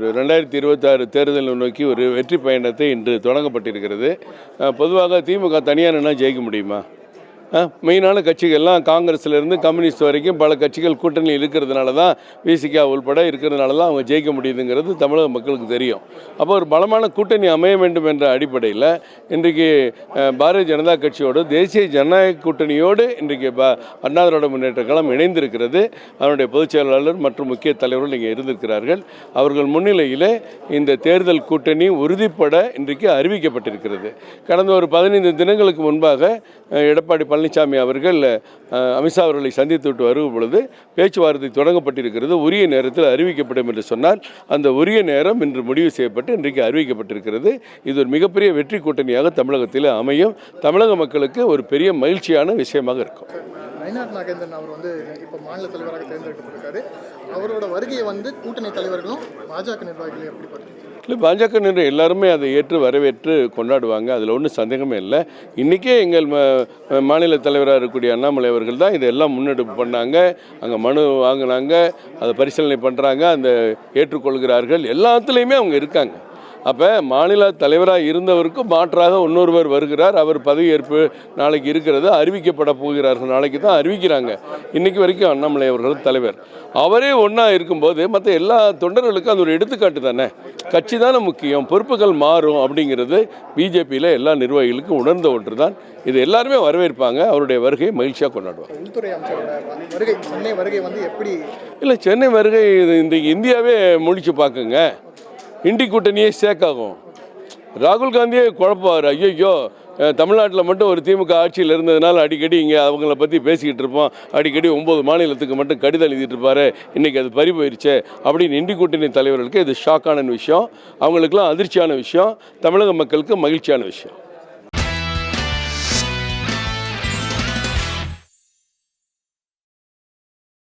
ஒரு ரெண்டாயிரத்தி இருபத்தாறு தேர்தலை நோக்கி ஒரு வெற்றி பயணத்தை இன்று தொடங்கப்பட்டிருக்கிறது. பொதுவாக திமுக தனியாக நின்னா ஜெயிக்க முடியுமா? மெயினான கட்சிகள்லாம் காங்கிரஸ்லேருந்து கம்யூனிஸ்ட் வரைக்கும் பல கட்சிகள் கூட்டணி இருக்கிறதுனால தான் விசிகா உள்பட இருக்கிறதுனால தான் அவங்க ஜெயிக்க முடியுதுங்கிறது தமிழக மக்களுக்கு தெரியும். அப்போ ஒரு பலமான கூட்டணி அமைய வேண்டும் என்ற அடிப்படையில் இன்றைக்கு பாரதிய ஜனதா கட்சியோடு தேசிய ஜனநாயக கூட்டணியோடு இன்றைக்கு ப அண்ணா முன்னேற்ற கழகம் இணைந்திருக்கிறது. அதனுடைய பொதுச் செயலாளர் மற்றும் முக்கிய தலைவர்கள் இங்கே இருந்திருக்கிறார்கள். அவர்கள் முன்னிலையில் இந்த தேர்தல் கூட்டணி உறுதிப்பட இன்றைக்கு அறிவிக்கப்பட்டிருக்கிறது. கடந்த ஒரு பதினைந்து தினங்களுக்கு முன்பாக எடப்பாடி பழனிசாமி அவர்கள் அமித்ஷா அவர்களை சந்தித்து விட்டு வரும் பொழுது பேச்சுவார்த்தை தொடங்கப்பட்டிருக்கிறது. உரிய நேரத்தில் அறிவிக்கப்படும் என்று சொன்னால் அந்த உரிய நேரம் இன்று முடிவு செய்யப்பட்டு இன்றைக்கு அறிவிக்கப்பட்டிருக்கிறது. இது ஒரு மிகப்பெரிய வெற்றி கூட்டணியாக தமிழகத்தில் அமையும். தமிழக மக்களுக்கு ஒரு பெரிய மகிழ்ச்சியான விஷயமாக இருக்கும். நயினார் நாகேந்திரன் அவர் வந்து இப்போ மாநில தலைவராக தேர்ந்தெடுக்கப்பட்டிருக்காரு. அவரோட வருகையை வந்து கூட்டணி தலைவர்களும் பாஜக நிர்வாகிகளும் எப்படி பார்க்குறீங்க இல்லை பாஜக நின்று எல்லாருமே அதை ஏற்று வரவேற்று கொண்டாடுவாங்க. அதில் ஒன்றும் சந்தேகமே இல்லை. இன்றைக்கே எங்கள் ம- மாநில தலைவராக இருக்கக்கூடிய அண்ணாமலை அவர்கள் தான் இதெல்லாம் முன்னெடுப்பு பண்ணாங்க. அங்கே மனு வாங்கினாங்க அதை பரிசீலனை பண்ணுறாங்க அந்த ஏற்றுக்கொள்கிறார்கள். எல்லாத்துலேயுமே அவங்க இருக்காங்க. அப்போ மாநில தலைவராக இருந்தவருக்கு மாற்றாக இன்னொருவர் வருகிறார். அவர் பதவியேற்பு நாளைக்கு இருக்கிறது அறிவிக்கப்பட போகிறார்கள் நாளைக்கு தான் அறிவிக்கிறாங்க. இன்னைக்கு வரைக்கும் அண்ணாமலை அவர்கள் தலைவர். அவரே ஒன்றா இருக்கும்போது மற்ற எல்லா தொண்டர்களுக்கும் அது ஒரு எடுத்துக்காட்டு தானே? கட்சி தானே முக்கியம் பொறுப்புகள் மாறும் அப்படிங்கிறது பிஜேபியில் எல்லா நிர்வாகிகளுக்கும் உணர்ந்த ஒன்று தான் இது எல்லாருமே வரவேற்பாங்க. அவருடைய வருகையை மகிழ்ச்சியாக கொண்டாடுவாங்க உள்துறை அமைச்சரோட வருகை சென்னை வருகை வந்து எப்படி? இல்லை சென்னை வருகை இது இன்றைக்கு இந்தியாவே முடிச்சு பார்க்குங்க. இண்டி கூட்டணியே சேக்காகும். ராகுல் காந்தியே குழப்பாரு ஐயோ தமிழ்நாட்டில் மட்டும் ஒரு திமுக ஆட்சியில் இருந்ததுனால அடிக்கடி இங்கே அவங்கள பற்றி பேசிக்கிட்டு இருப்போம். அடிக்கடி ஒம்பது மாநிலத்துக்கு மட்டும் கடிதம் எழுதிட்டு இருப்பாரு. இன்றைக்கி அது பறி போயிருச்சே அப்படின்னு இண்டி கூட்டணி தலைவர்களுக்கு இது ஷாக்கான விஷயம். அவங்களுக்குலாம் அதிர்ச்சியான விஷயம். தமிழக மக்களுக்கு மகிழ்ச்சியான விஷயம்.